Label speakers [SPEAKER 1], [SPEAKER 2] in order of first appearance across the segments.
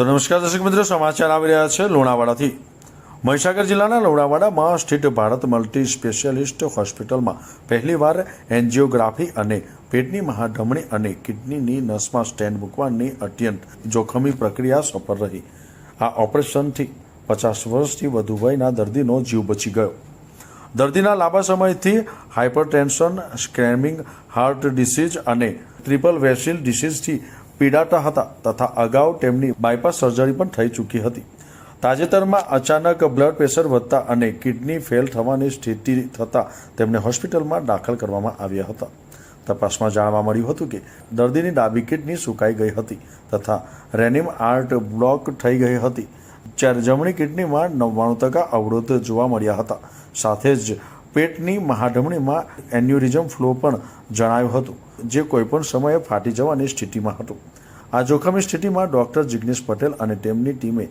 [SPEAKER 1] તો નમસ્કાર, દર્શક મિત્રો, સમાચાર આવી રહ્યા છે લુણાવાડાથી. મહીસાગર જિલ્લાના લુણાવાડામાં સ્થિત ભારત મલ્ટી સ્પેશિયાલિસ્ટ હોસ્પિટલમાં પહેલીવાર એન્જિયોગ્રાફી અને પેટની મહાધમણી અને કિડનીની નસમાં સ્ટેન્ડ મૂકવાની અત્યંત જોખમી પ્રક્રિયા સફળ રહી. આ ઓપરેશનથી પચાસ વર્ષથી વધુ વયના દર્દીનો જીવ બચી ગયો. દર્દીના લાંબા સમયથી હાઇપરટેન્શન સ્ક્રેમિંગ, હાર્ટ ડિસીઝ અને ટ્રિપલ વેસિલ ડિસીઝથી પીડાતા હતા તથા અગાઉ તેમની બાયપાસ સર્જરી પણ થઈ ચૂકી હતી. તાજેતરમાં અચાનક બ્લડ પ્રેશર વધતા અને કિડની ફેલ થવાની સ્થિતિ થતાં તેમને હોસ્પિટલમાં દાખલ કરવામાં આવ્યા હતા. તપાસમાં જાણવા મળ્યું હતું કે દર્દીની ડાબી કિડની સુકાઈ ગઈ હતી તથા રેનિમ આર્ટ બ્લોક થઈ ગઈ હતી. જ્યારે જમણી કિડનીમાં નવ્વાણું ટકા અવરોધ જોવા મળ્યા હતા. સાથે જ પેટની મહાધમણીમાં એન્યુરિઝમ ફ્લો પણ જણાયું હતું, જે કોઈપણ સમયે ફાટી જવાની સ્થિતિમાં હતું. આ જોખમી સ્થિતિમાં ડોક્ટર જિગ્નેશ પટેલ અને તેમની ટીમે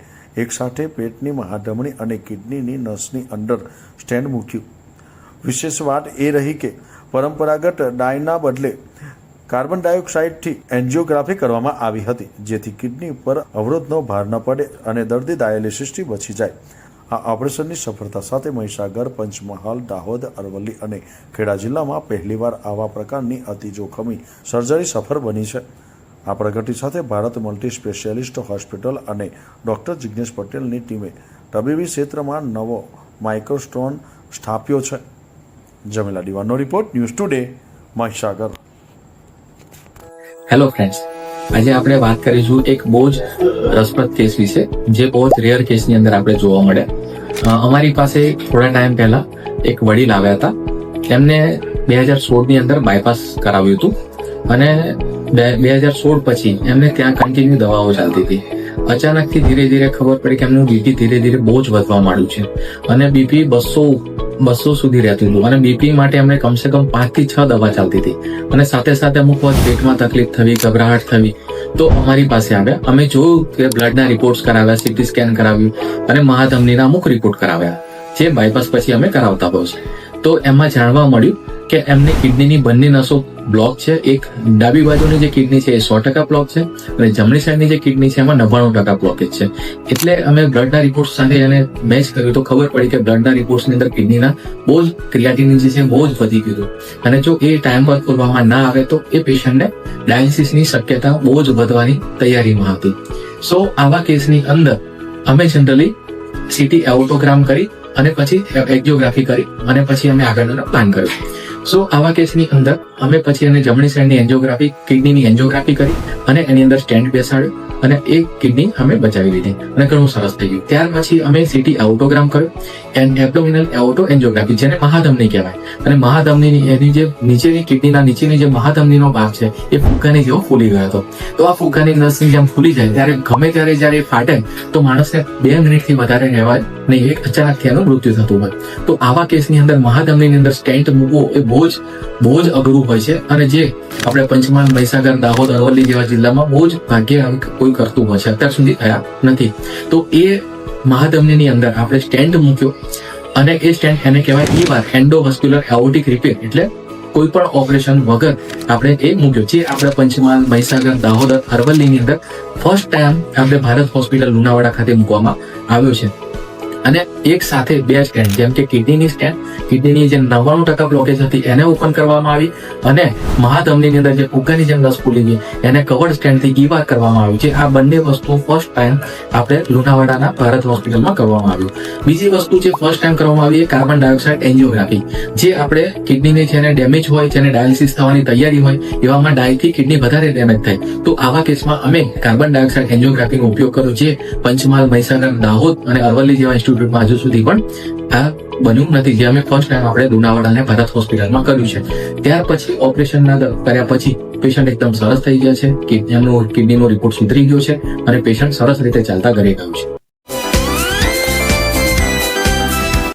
[SPEAKER 1] એકસાથે પેટની મહાધમણી અને કિડનીની નસની અંદર સ્ટેન્ડ મૂક્યું. વિશેષ વાત એ રહી કે પરંપરાગત ડાયના બદલે કાર્બન ડાયોક્સાઇડથી એન્જિયોગ્રાફી કરવામાં આવી હતી, જેથી કિડની પર અવરોધનો ભાર ન પડે અને દર્દી ડાયાલિસિસથી બચી જાય. આ ઓપરેશનની સફળતા સાથે મહીસાગર, પંચમહાલ, દાહોદ, અરવલ્લી અને ખેડા જિલ્લામાં પહેલીવાર આવા પ્રકારની અતિ જોખમી સર્જરી સફળ બની છે. આ પ્રગતિ સાથે ભારત મલ્ટી સ્પેશિયાલિસ્ટ હોસ્પિટલ અને ડોક્ટર જિગ્નેશ પટેલની ટીમે તબીબી ક્ષેત્રમાં નવો માઇક્રોસ્ટોન સ્થાપ્યો છે. જમેલા દિવાનો report news today Mahisagar.
[SPEAKER 2] Hello friends આજે આપણે વાત કરીશું એક બહુ જ રસપ્રદ કેસ વિશે, જે બહુ જ રેર કેસની અંદર આપણે જોવા મળે અમારી પાસે થોડા ટાઈમ પહેલા એક વડીલ આવ્યા હતા. તેમને બે હજાર સોળની અંદર બાયપાસ કરાવ્યું હતું અને બે હજાર સોળ પછી એમને ત્યાં કન્ટિન્યુ દવાઓ ચાલતી હતી. અચાનકથી ધીરે ધીરે ખબર પડી કે એમનું બીપી ધીરે ધીરે બહુ જ વધવા માંડ્યું છે. અને બીપી બસો બસો સુધી રહેતું હતું. અને બીપી માટે એમને કમસે કમ પાંચથી છ દવા ચાલતી હતી. અને સાથે સાથે અમુક વખત પેટમાં તકલીફ થવી, ગભરાહટ થવી, તો અમારી પાસે આવ્યા અમે જોયું કે બ્લડના રિપોર્ટ્સ કરાવ્યા સીટી સ્કેન કરાવ્યું અને મહાધમનીના અમુક રિપોર્ટ કરાવ્યા, જે બાયપાસ પછી અમે કરાવતા હોય છે તો એમાં જાણવા મળ્યું કે એમની કિડનીની બંને નસો બ્લોક છે. એક ડાબી બાજુની જે કિડની છે એ સો ટકા બ્લોક છે અને જમણી સાઈડની જે કિડની છે એમાં નવ્વાણું ટકા બ્લોકેજ છે. એટલે અમે બ્લડના રિપોર્ટ સાથે એને મેચ કર્યું તો ખબર પડી કે બ્લડના રિપોર્ટ્સની અંદર કિડનીના બહુ જ ક્રિયાટીની જે છે બહુ જ વધી ગયું. અને જો એ ટાઈમ પર ખોલવામાં ના આવે તો એ પેશન્ટને ડાયાલિસિસની શક્યતા બહુ જ વધવાની તૈયારીમાં હતી. સો આવા કેસની અંદર અમે જનરલી સીટી એઓટોગ્રામ કરી અને પછી એન્જિયોગ્રાફી કરી અને પછી અમે આગળનો પ્લાન કર્યો. સો આવા કેસની અંદર અમે પછી એને જમણી સાઈડની એન્જિયોગ્રાફી, કિડનીની એન્જિયોગ્રાફી કરી અને એની અંદર સ્ટેન્ડ બેસાડ્યો અને એ કિડની અમે બચાવી લીધી અને ઘણું સરસ થઈ ગયું. ત્યાર પછી અમે સીટી આઉટોગ્રામ કર્યો એન્ડ એબ્ડોમિનલ એઓટો એન્જિયોગ્રાફી જેને મહાધમની કહેવાય. અને મહાધમની એની જે નીચેની કિડનીના નીચેની જે મહાધમનીનો ભાગ છે, એ ફૂગાની જેવો ફૂલી ગયો હતો. તો આ ફૂગાની નસની જેમ ફૂલી જાય, ત્યારે ગમે ત્યારે જ્યારે એ ફાટે, તો માણસને બે મિનિટથી વધારે રહેવાય નહીં. એક અચાનકથી એનું મૃત્યુ થતું હોય. તો આવા કેસની અંદર મહાધમનીની અંદર સ્ટેન્ટ મૂકવો એ બહુ જ અઘરું હોય છે અને જે આપણે પંચમહાલ, મહીસાગર, દાહોદ, અરવલ્લી જેવા જિલ્લામાં બહુ જ ભાગ્ય કોઈ કરતું હોય છે, અત્યાર સુધી થયા નથી. તો એ મહાધમનીની અંદર આપણે સ્ટેન્ડ મૂક્યો અને એ સ્ટેન્ટ એને કહેવાય એ વાર, એન્ડોવસ્ક્યુલર એઓટિક રિપેર, એટલે કોઈ પણ ઓપરેશન વગર આપણે એ મૂક્યો. જે આપણે પંચમહાલ, મહીસાગર, દાહોદ, અરવલ્લીની અંદર ફર્સ્ટ ટાઈમ આપણે ભારત હોસ્પિટલ લુણાવાડા ખાતે મૂકવામાં આવ્યો છે. અને એક સાથે બે સ્ટેન્ડ જેમ કે કિડનીની સ્ટેન્ડ કિડનીની જે નવ્વાણું ટકા બ્લોકેજ હતી, એને ઓપન કરવામાં આવી અને મહાધમનીની અંદર જે ફુગ્ગાની જેમ રસ ફૂલી ગઈ, એને કવર્ડ સ્ટેન્ડથી ગીવા કરવામાં આવ્યું છે. આ બંને વસ્તુ ફર્સ્ટ ટાઈમ આપણે લુણાવાડાના ભારત હોસ્પિટલમાં કરવામાં આવ્યું. બીજી વસ્તુ જે ફર્સ્ટ ટાઈમ કરવામાં આવી એ કાર્બન ડાયોક્સાઇડ એન્જિયોગ્રાફી જે આપણે કિડનીની જેને ડેમેજ હોય, જેને ડાયાલિસિસ થવાની તૈયારી હોય, એવામાં ડાયથી કિડની વધારે ડેમેજ થાય. તો આવા કેસમાં અમે કાર્બન ડાયોક્સાઇડ એન્જિયોગ્રાફીનો ઉપયોગ કર્યો, જે પંચમહાલ, મહીસાગર, દાહોદ અને અરવલ્લી જેવા ઇન્સ્ટિટ્યૂટમાં હજુ સુધી પણ, આ બન્યું નથી. જે અમે ફર્સ્ટ ટાઈમ આપણે લુણાવાડાને ભરત હોસ્પિટલમાં કર્યું છે. ત્યાર પછી ઓપરેશનના દ- કર્યા પછી પેશન્ટ એકદમ સરસ થઈ ગયા છે. કિડનીનો કિડનીનો રિપોર્ટ સુધરી ગયો છે અને પેશન્ટ સરસ રીતે ચાલતા ઘરે ગયું છે.